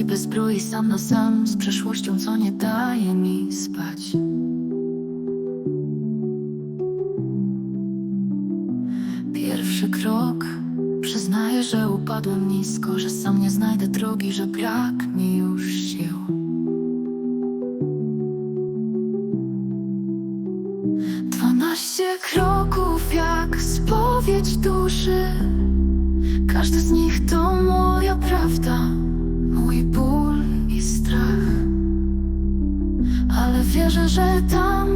i bez zbroi sam na sam z przeszłością, co nie daje mi spać. Pierwszy krok. Przyznaję, że upadłem nisko Że sam nie znajdę drogi Że brak mi już sił. Dwanaście kroków jak spowiedź duszy. Każdy z nich prawda Mój ból i strach Ale wierzę, że tam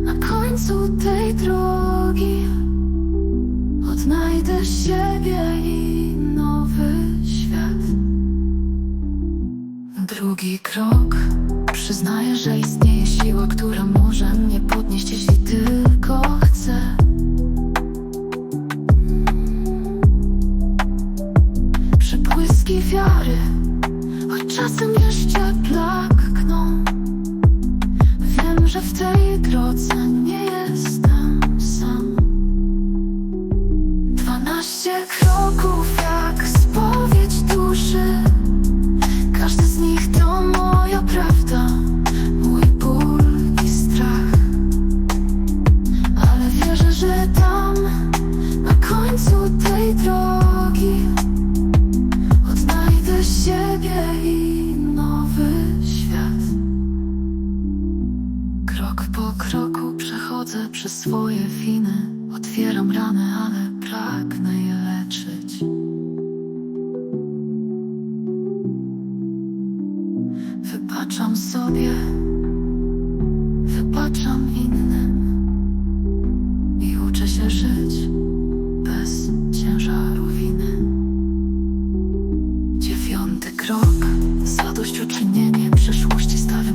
Na końcu tej drogi Odnajdę siebie i nowy świat. Drugi krok. Przyznaję, że istnieje siła, która może mnie podnieść, jeśli tylko chcę. Przez swoje winy. Otwieram rany, ale pragnę je leczyć. Wybaczam sobie. Wybaczam innym. I uczę się żyć Bez ciężaru winy. Dziewiąty krok. Zadośćuczynienie przeszłości stawiam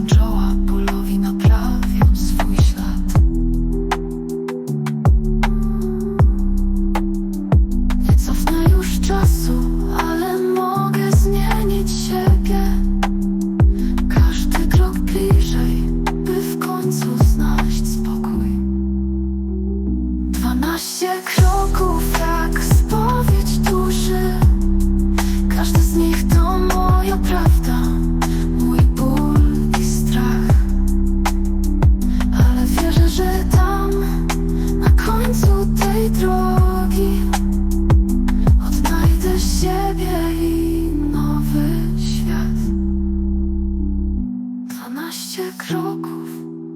Dwanaście kroków,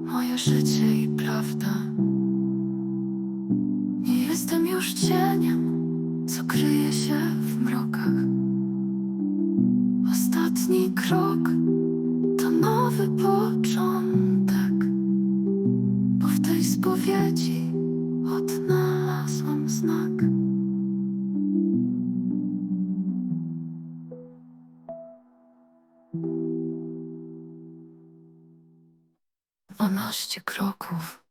moje życie i prawda. Nie jestem już cieniem, co kryje się w mrokach. Ostatni krok to nowy początek, 12 kroków.